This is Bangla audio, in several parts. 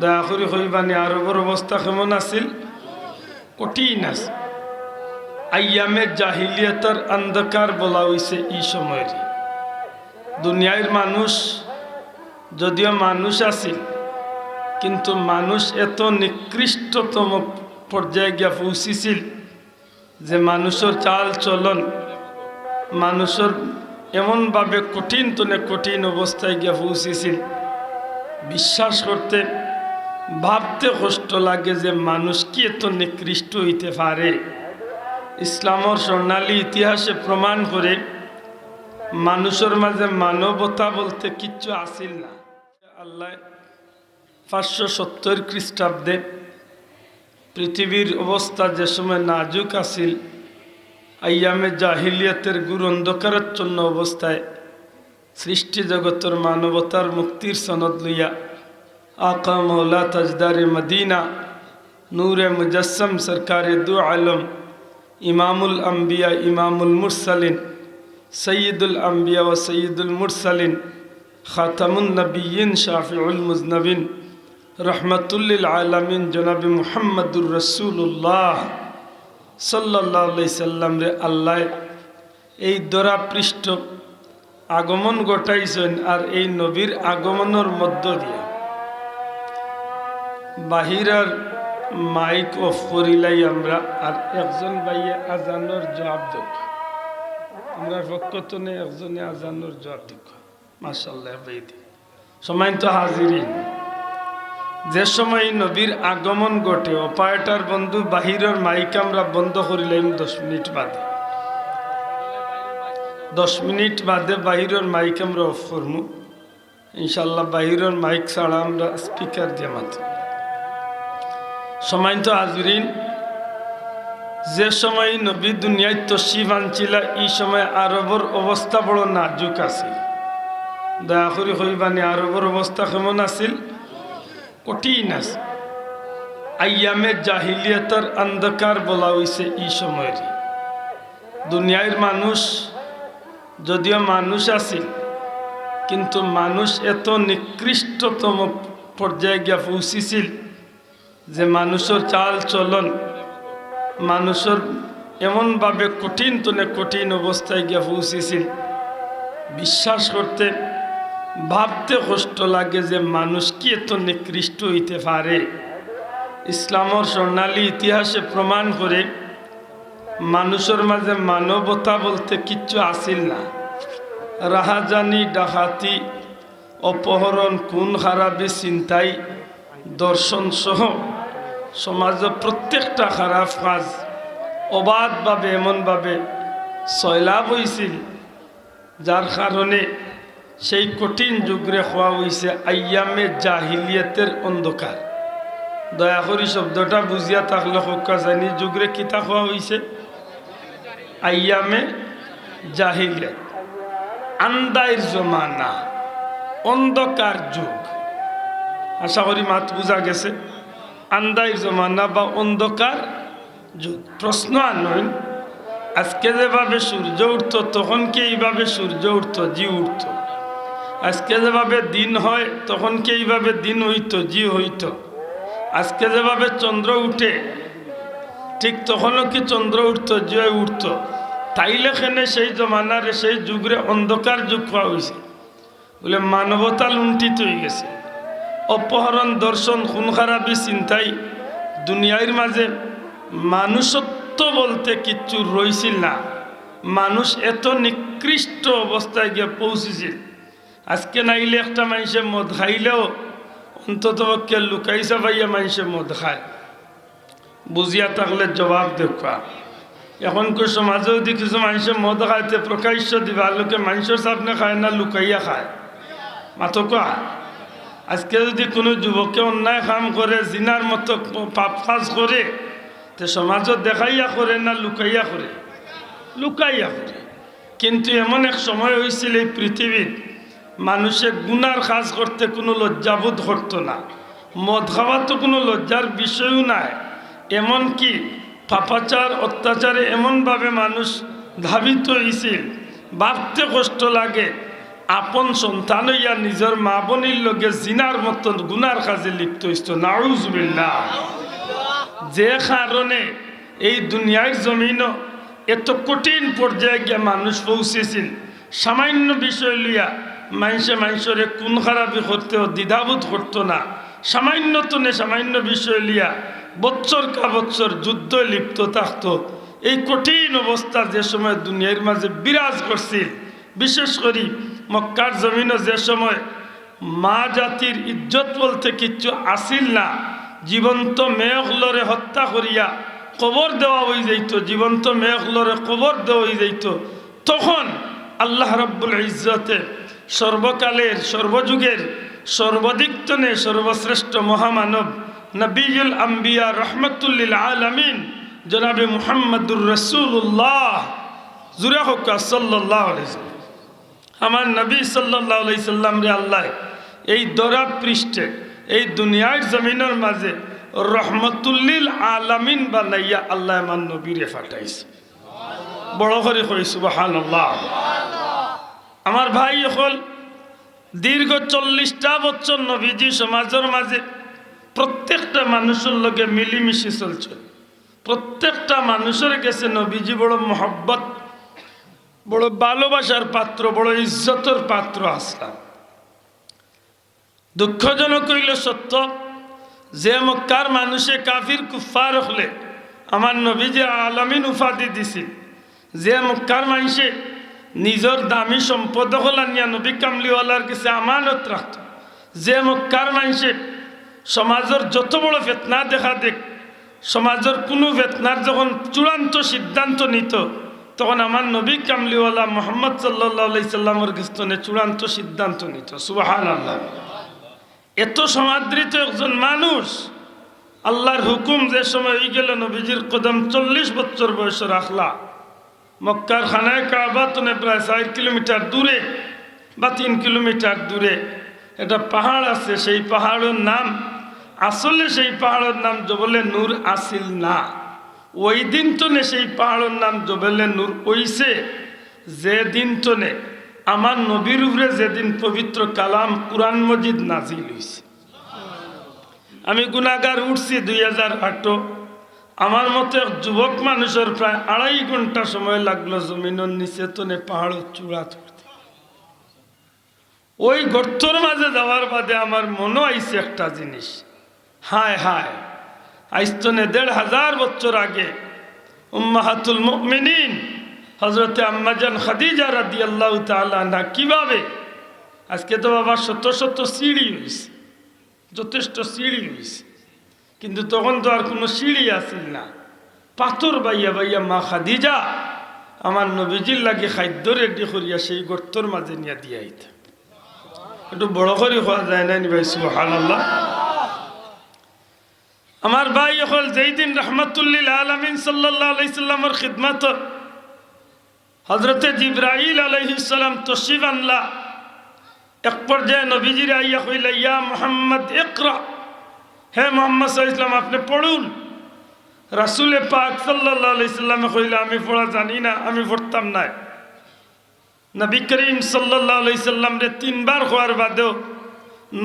দয়া করে হইবানি আরবের অবস্থা কেমন আছিল? কঠিন আছে আয়ামে জাহিলিয়াতার অন্ধকার বলা হয়েছে এই সময়ের। দুনিয়ার মানুষ, যদিও মানুষ আছিল, কিন্তু মানুষ এত নিকৃষ্টতম পর্যায়ে গিয়া পৌঁছিছিল যে মানুষের চাল চলন, মানুষের এমনভাবে কঠিন তনে কঠিন অবস্থায় গিয়া পৌঁছেছিল। বিশ্বাস করতে ভাবতে কষ্ট লাগে যে মানুষ কি এত নিকৃষ্ট হইতে পারে। ইসলামর স্বর্ণালী ইতিহাসে প্রমাণ করে মানুষের মাঝে মানবতা বলতে কিচ্ছু আসিল না। আল্লাহ পাঁচশো সত্তর খ্রিস্টাব্দে পৃথিবীর অবস্থা যে সময় নাজুক আসিল আয়ামে জাহিলিয়াতের গুরু অন্ধকারাচ্ছন্ন অবস্থায় সৃষ্টি জগতের মানবতার মুক্তির সনদ লইয়া আকা মৌলা তাজদারে মদিনা নূরে মুজসম সরকারে দু আলম ইমামুল আম্বিয়া ইমামুল মুরসালিন সৈয়দুল আম্বিয়া ও সৈয়দুল মুরসালিন খাতামুন নবীন শাফিউল মুজনবিন রহমতুল্লিল আলমিন জনাবি মুহাম্মদুর রসুল্লাহ সাল্লাহ সাল্লাম রে আল্লাহ এই দরা পৃষ্ঠ আগমন ঘটাইছেন আর এই নবীর আগমনের মধ্য দিয়া। বাহিরার মাইক অফ করিলাই আমরা, আর একজন বাইয়ে আজানোর জবাব দেব। আমরা নেই একজনে আজানোর জবাব দিব। মাসাল্লাহ বেদি সময় তো হাজিরিন, যে সময় নবীর আগমন ঘটে, অপারেটার বন্ধু বাহিরের মাইক আমরা বন্ধ করিলাম দশ মিনিট বাদে। দশ মিনিট বাদে বাহিরের মাইক আমরা অফ করব ইনশাল্লাহ বাহিরের মাইক ছাড়া আমরা স্পিকার দিয়ে মাত্র সময় তো আজরিন যে সময় নবী দুনিয়ায় তসিফ আনছিল, এই সময় আরবর অবস্থা বড় নাজুক আছে। দয়া করে হইবানি, আরবর অবস্থা কেমন আছিল? কঠিন আছে। আয়ামে জাহিলিয়াতার অন্ধকার বলা হয়েছে এই সময়ের। দুনিয়ার মানুষ, যদিও মানুষ আছিল কিন্তু মানুষ এত নিকৃষ্টতম পর্যায়ে গিয়া পৌঁছিছিল যে মানুষের চাল চলন, মানুষের এমনভাবে কঠিন তনে কঠিন অবস্থায় গিয়া পৌঁছেছিল বিশ্বাস করতে, ভাবতে কষ্ট লাগে যে মানুষ কি এত নিকৃষ্ট হইতে পারে। ইসলামর স্বর্ণালী ইতিহাসে প্রমাণ করে, মানুষের মাঝে মানবতা বলতে কিচ্ছু আসিল না। রাহাজানি, ডাকাতি, অপহরণ, খুন খারাপি চিন্তাই দর্শন সহ সমাজের প্রত্যেকটা খারাপ কাজ অবাধভাবে, এমনভাবে সয়লাভ হয়েছিল যার কারণে সেই কঠিন যুগরে হওয়া হয়েছে আয়ামে জাহিলিয়াতের অন্ধকার। দয়া করি শব্দটা বুঝিয়া থাকলে হকা জানি, যুগরে কিতা হওয়া হয়েছে আয়ামে জাহিলিয়াত। আন্দাইর জমানা, অন্ধকার যুগ। আশা করি মাত বুঝা গেছে। আন্দাইর জমানা বা অন্ধকার যুগ। প্রশ্ন আনইন আজকে যেভাবে সূর্য উঠত, তখন কি এইভাবে সূর্য উঠত, জি উঠত? আজকে যেভাবে দিন হয়, তখন কি এইভাবে দিন হইত, জি হইত? আজকে যেভাবে চন্দ্র উঠে, ঠিক তখনও কি চন্দ্র উঠত, জি উঠত? তাইলে খেনে সেই জমানারে, সেই যুগরে অন্ধকার যুগ হওয়া হয়েছে বলে মানবতা লুণ্ঠিত হয়ে গেছে। অপহরণ, দর্শন খুন খারাপি চিন্তাই দুনিয়ার মাঝে মানুষত্ব বলতে কিচ্ছু রইছিল না। মানুষ এত নিকৃষ্ট অবস্থায় গিয়ে পৌঁছেছিল। আজকে নাইলে একটা মানুষে মদ খাইলেও অন্তত পক্ষে লুকাইছে ভাইয়া মানুষে মদ খায়। বুঝিয়া থাকলে জবাব দেখা এখনকার সমাজেও কিছু মানুষে মদ খাইতে প্রকাশ্য দিবা। লোকে মানুষের সামনে খায় না লুকাইয়া খায়। মাথো কোয়া আজকে যদি কোনো যুবকে অন্যায় কাম করে, জিনার মতো পাপ কাজ করে, তে সমাজত দেখাইয়া করে না লুকাইয়া করে? লুকাইয়া করে। কিন্তু এমন এক সময় হয়েছিল এই পৃথিবীর মানুষে গুনার কাজ করতে কোনো লজ্জাবোধ করতো না। মদ খাওয়া তো কোনো লজ্জার বিষয়ও নাই। এমনকি পাপাচার, অত্যাচারে এমনভাবে মানুষ ধাবিত হয়েছিল ভাবতে কষ্ট লাগে আপন সন্তান হইয়া নিজের মা বনির লগে জিনার মতন গুনার কাজে লিপ্ত হইত নাউজুবিল্লাহ। যে কারণে এই দুনিয়ার জমিন এত কঠিন পর্যায়ে গিয়ে মানুষ পৌঁছেছিল সামান্য বিষয় লইয়া মানুষে মানুষরে কোন খারাপি করতেও দ্বিধাবোধ করতো না। সামান্য তনে সামান্য বিষয় লিয়া বৎসর কা বৎসর যুদ্ধ লিপ্ত থাকতো। এই কঠিন অবস্থা যে সময় দুনিয়ার মাঝে বিরাজ করছিল বিশেষ করি মক্কার জমিনও যে সময় মা জাতির ইজ্জত বলতে কিচ্ছু আসিল না, জীবন্ত মেয়কলরে হত্যা করিয়া কবর দেওয়া হয়ে যাইত, জীবন্ত মেয়কলরে কবর দেওয়া হয়ে যাইত, তখন আল্লাহ রব্বুল ইজ্জতে সর্বকালের, সর্বযুগের সর্বাধিকতনে সর্বশ্রেষ্ঠ মহামানব নবীল আম্বিয়া রহমতুল্লিল আলমিন জনাবে মুহাম্মদুর রসুল্লাহ জুরে হকা সাল্লাহ আমার নবী সাল্লাম রে আল্লাহ, এই দরা পৃষ্ঠে, এই দুনিয়ার জমিনের মাঝে রহমতুল্লিল আলামিন বানাইয়া আল্লাহ আমার নবীরে ফাটাইছে। বড় করে কইছো আল্লাহ আমার ভাই হল দীর্ঘ চল্লিশটা বছর নবীজি সমাজের মাঝে প্রত্যেকটা মানুষের লগে মিলিমিশি চলছে। প্রত্যেকটা মানুষের কাছে নবীজি বড় মহব্বত বড় ভালোবাসার পাত্র, বড় ইজ্জতের পাত্র আসলাম দুঃখজনক হইল সত্য যে মক্কার মানুষে কাফির কুফার হলে আমার নবীজি আলামিন উপাধি দিছিল যে মক্কার মানুষে নিজের দামি সম্পদ হলানিয়া নবী কামলিওয়ালার কাছে আমানত রাখত। যে মক্কার মানুষে সমাজের যত বড় ফেতনা দেখা দেখ, সমাজের কোনো ফেতনার যখন চূড়ান্ত সিদ্ধান্ত নিত তখন আমার নবী কামলিওয়ালা মোহাম্মদ সাল্লাহ সাল্লামের কাছে চূড়ান্ত সিদ্ধান্ত নিত সুবাহান আল্লাহ এত সমাদৃত একজন মানুষ, আল্লাহর হুকুম যে সময় হয়ে গেল, নবীজির কদম চল্লিশ বছর বয়স রাখলা মক্কার খানায় কাবা তো প্রায় চার কিলোমিটার দূরে বা তিন কিলোমিটার দূরে এটা পাহাড় আছে, সেই পাহাড়ের নাম, আসলে সেই পাহাড়ের নাম জবলে নূর আসিল না। ওই দিন তনে সেই পাহাড়ের নাম জবলে নূর ওইছে যে দিন তনে আমার নবীর উপরে যেদিন পবিত্র কালাম কুরআন মজিদ নাজিল হইছে। আমি গুণাগার উঠছি দুই হাজার আটো আমার মতে যুবক মানুষের প্রায় আড়াই ঘণ্টা সময় লাগল জমিনের নিচে তনে পাহাড় চূড়া তুলতে ওই গর্তর মাঝে যাওয়ার বাদে আমার মনও আইছে একটা জিনিস। হায় হায়। আইস্তনে দেড় হাজার বছর আগে উম্মাহাতুল মুমিনিন হজরতে আম্মাজান খাদিজা রাদি আল্লাহ না কীভাবে? আজকে তো বাবা শত শত সিঁড়ি হয়েছে যথেষ্ট সিঁড়ি হয়েছে কিন্তু তখন তো আর কোনো সিঁড়ি আসিল না। পাথর বাইয়া বাইয়া মা খাদিজা আমার নবীজির লাগে খাদ্য রেডি করিয়া সেই গর্তর মাঝে নিয়ে দিয়া আইতা একটু বড় করে হওয়া যায় না নি ভাই সুহান আল্লাহ আমার ভাই হল যেই দিন রহমতুল্লিল আলমিন সাল্লাহ আলাইসাল্লামর খিদমত হজরতে জিব্রাহিল আলহিসাল্লাম তসিফ আনলা। এক পর্যায়ে নবীজির আইয়া কইলা, ইয়া মোহাম্মদ একরা হে মোহাম্মদ ইসলাম আপনি পড়ুন। রাসুলে পাক সাল্লাহ কইলা, আমি পড়া জানি না, আমি পড়তাম না। নবী করিম সাল্লাহ সাল্লাম রে তিনবার হওয়ার বাদেও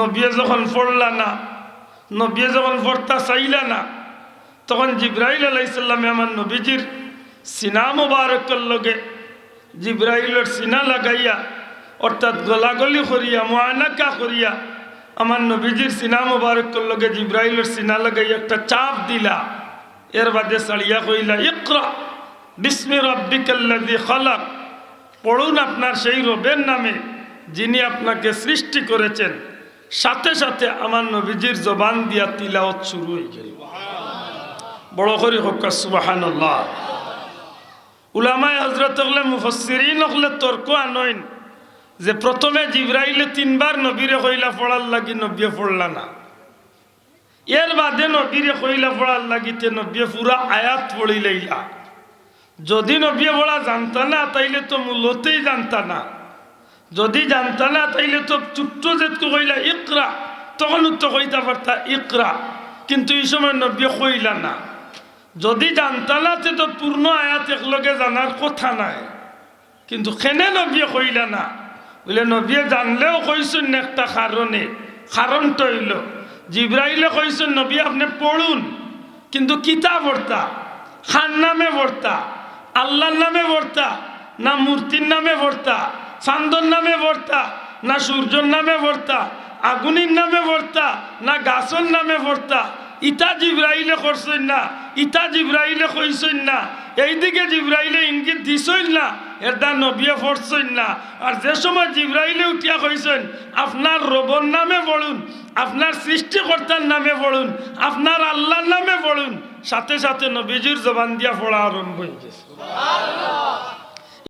নবী যখন পড়লা না নবিয়ে যখন পড়তা চাইলা না তখন জিব্রাহিল আলাইসাল্লামে আমার নবীজির সিনা মুবারকর লগে জিব্রাহিলের সিনা লাগাইয়া, অর্থাৎ গলাগলি করিয়া মোয়ানাকা করিয়া আমার নবীজির সিনা মুবারকর লগে জিব্রাইলের সিনা লাগাইয়া একটা চাপ দিলা। এর বাদে সাড়িয়া কইলা, ইকরা, বিস্মি রব্বিকাল্লাযী খালাক। পড়ুন আপনার সেই রবের নামে, যিনি আপনাকে সৃষ্টি করেছেন। সাথে সাথে আমার নবীজির জবান দিয়া তিলাওত শুরু হয়ে গেল। বড় করে হোক সুবাহান উলামায় হজরত মুফসিরিন হলে তর্ক আনইন যে প্রথমে জিব্রাইলে তিনবার নবীরে কইলা পড়ার লাগি নবিয়ে পড়লা না। এর বাদে নবীরে কইলা পড়ার লাগিতে নবিয়ে পুরা আয়াত পড়িলাইলা যদি নবিয়ে পড়া জানতা না, তাইলে তো মূলতেই জানতা না। যদি জানতা না তাইলে তো ছোট্ট যেটকু কইলা, ইকরা তখন তো কইতা পারতা, ইকরা কিন্তু এই সময় নবিয়ে কইলা না। যদি জানতা না তো পূর্ণ আয়াত একলগে জানার কথা নাই, কিন্তু খেনে নবিয়ে কইলা না? বলে নবিয়ে জানলেও কইসুন একটা কারণে। কারণটা হইল, জিব্রাইলে কইসুন, নবী, আপনি পড়ুন কিন্তু কিতা ভর্তা খান নামে ভর্তা আল্লাহর নামে ভর্তা না মূর্তির নামে ভর্তা চান্দর নামে ভর্তা, না সূর্যর নামে ভর্তা, আগুনির নামে ভর্তা, না গাছর নামে ভর্তা। ইটা জিব্রাইলে করছেন না ইটা জিব্রাইলে কইছেন না, এইদিকে জিব্রাইলে ইঙ্গিত দিছেন না এটা নবিয়ে পড়ছেন না। আর যে সময় জিব্রাইলে উঠিয়া কইছেন, আপনার রবর নামে পড়ুন, আপনার সৃষ্টিকর্তার নামে পড়ুন, আপনার আল্লাহর নামে পড়ুন। সাথে সাথে নবীজির জবান দিয়া পড়া আরম্ভ হয়ে গেছে।